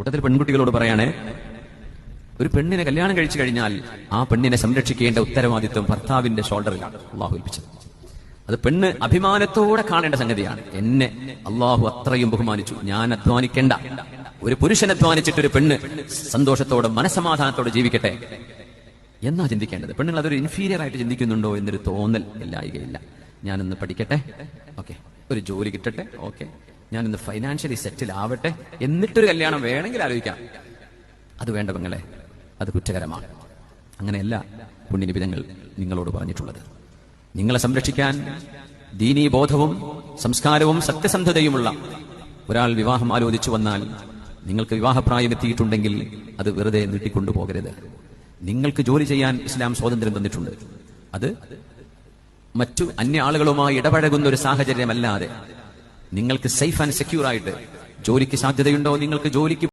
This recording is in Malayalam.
കൂട്ടത്തിൽ പെൺകുട്ടികളോട് പറയാണ് ഒരു പെണ്ണിനെ കല്യാണം കഴിച്ചു കഴിഞ്ഞാൽ ആ പെണ്ണിനെ സംരക്ഷിക്കേണ്ട ഉത്തരവാദിത്വം ഭർത്താവിന്റെ ഷോൾഡറിലാണ് അള്ളാഹു ഏൽപ്പിച്ചത്. അത് പെണ്ണ് അഭിമാനത്തോടെ കാണേണ്ട സംഗതിയാണ്. എന്നെ അള്ളാഹു അത്രയും ബഹുമാനിച്ചു. ഞാൻ അധ്വാനിക്കേണ്ട. ഒരു പുരുഷൻ അധ്വാനിച്ചിട്ട് ഒരു പെണ്ണ് സന്തോഷത്തോടെ മനസമാധാനത്തോടെ ജീവിക്കട്ടെ എന്നാ ചിന്തിക്കേണ്ടത്? പെണ്ണുങ്ങൾ അതൊരു ഇൻഫീരിയർ ആയിട്ട് ചിന്തിക്കുന്നുണ്ടോ എന്നൊരു തോന്നൽ ഇല്ലായികയില്ല. ഞാനൊന്ന് പഠിക്കട്ടെ? ഓക്കെ. ഒരു ജോലി കിട്ടട്ടെ? ഓക്കെ. ഞാനൊന്ന് ഫൈനാൻഷ്യലി സെറ്റിൽ ആവട്ടെ എന്നിട്ടൊരു കല്യാണം വേണമെങ്കിൽ ആലോചിക്കാം. അത് വേണ്ട പെങ്ങളെ അത് കുറ്റകരമാണ്. അങ്ങനെയല്ല പുണ്യനിബിതങ്ങൾ നിങ്ങളോട് പറഞ്ഞിട്ടുള്ളത്. നിങ്ങളെ സംരക്ഷിക്കാൻ ദീനീ ബോധവും സംസ്കാരവും സത്യസന്ധതയുമുള്ള ഒരാൾ വിവാഹം ആലോചിച്ചു വന്നാൽ നിങ്ങൾക്ക് വിവാഹപ്രായം എത്തിയിട്ടുണ്ടെങ്കിൽ അത് വെറുതെ നീട്ടിക്കൊണ്ടു പോകരുത്. നിങ്ങൾക്ക് ജോലി ചെയ്യാൻ ഇസ്ലാം സ്വാതന്ത്ര്യം തന്നിട്ടുണ്ട്. അത് മറ്റു അന്യ ആളുകളുമായി ഇടപഴകുന്ന ഒരു സാഹചര്യമല്ലാതെ നിങ്ങൾക്ക് സേഫ് ആൻഡ് സെക്യൂർ ആയിട്ട് ജോലിക്ക് സാധ്യതയുണ്ടോ? നിങ്ങൾക്ക് ജോലിക്ക്